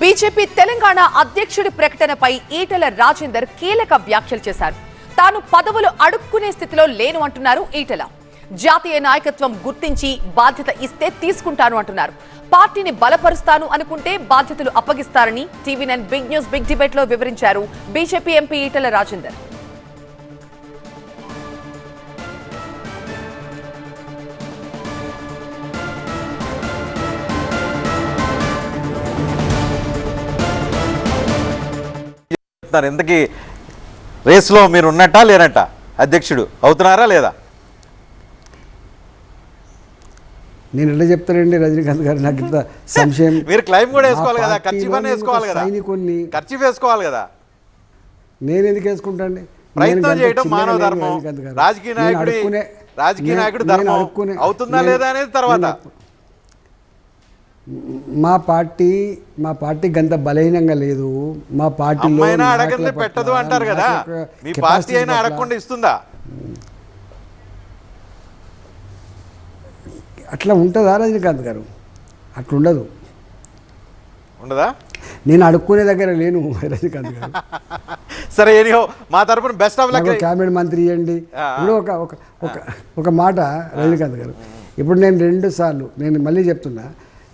BJP Telangana అధ్యక్షుడి ప్రకటనపై ఈటెల రాజేందర్ కీలక వ్యాఖ్యలు చేశారు. తాను పదవులు అడుక్కునే స్థితిలో లేను అంటున్నారు ఈటెల. జాతీయ నాయకత్వం గుర్తించి బాధ్యత ఇస్తే తీసుకుంటాను అంటున్నారు. పార్టీని బలపరుస్తాను అనుకుంటే బాధ్యతలు అప్పగిస్తారని TV nine big news big డిబేట్లో వివరించారు బీజేపీ ఎంపీ ఈటెల రాజేందర్. చెప్తున్నారు ఇంతకీ రేస్లో మీరు ఉన్నట్టా లేనట్టా? అధ్యక్షుడు అవుతున్నారా లేదా? నేను ఎలా చెప్తానండి రజనీకాంత్ గారు? నాకు ఇంత సంశయం. మీరు క్లైమ్ కూడా వేసుకోవాలి కదా ఖర్చు పని వేసుకోవాలి కదా. సైనికుణ్ణి ఖర్చు వేసుకోవాలి కదా. నేను ఎందుకు వేసుకుంటాండి ప్రయత్నం చేయడం మానవ ధర్మం. రాజకీయ నాయకుడి రాజకీయ నాయకుడి ధర్మం. అవుతుందా లేదా అనేది తర్వాత. మా పార్టీ మా పార్టీ గంత బలహీనంగా లేదు. మా పార్టీలో అడగంది పెట్టదు అంటారు కదా. మీ పార్టీ అయినా అడగకుండా ఇస్తుందా? అట్లా ఉంటుందా రజనీకాంత్ గారు? అట్లా ఉండదు? ఉండదా నేను అడుక్కునే దగ్గర లేను రజనీకాంత్ గారు. సరే మా తరపున బెస్ట్ ఆఫ్ లక్ క్యాబినెట్ మంత్రి ఇవ్వండి. ఇప్పుడు ఒక ఒక ఒక ఒక మాట రజనీకాంత్ గారు. ఇప్పుడు నేను రెండు సార్లు నేను మళ్ళీ చెప్తున్నా.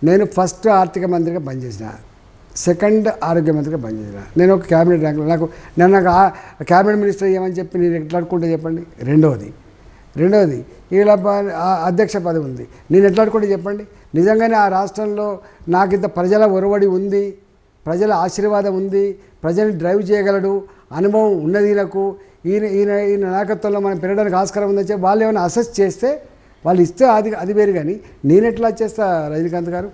నేను ఫస్ట్ ఆర్థిక మంత్రిగా పనిచేసిన సెకండ్ ఆరోగ్య మంత్రిగా పనిచేసిన. నేను ఒక క్యాబినెట్ ర్యాంకులో నాకు నేను నాకు ఆ క్యాబినెట్ మినిస్టర్ ఏమని చెప్పి నేను ఎట్లా అనుకుంటే చెప్పండి? రెండవది రెండవది ఇలా ప- ఆ అధ్యక్ష పదవి ఉంది. నేను ఎట్లా అనుకుంటే చెప్పండి? నిజంగానే ఆ రాష్ట్రంలో నాకు ఇంత ప్రజల ఒరవడి ఉంది ప్రజల ఆశీర్వాదం ఉంది ప్రజల్ని డ్రైవ్ చేయగలడు అనుభవం ఉన్నది నాకు ఈయన ఈయన ఈయన నాయకత్వంలో మనం పెరగడానికి ఆస్కారం ఉందని చెప్పి వాళ్ళు ఏమైనా అసెస్ చేస్తే వాళ్ళు ఇస్తే అది అది వేరు కానీ నేను ఎట్లా చేస్తా రజనీకాంత్ గారు?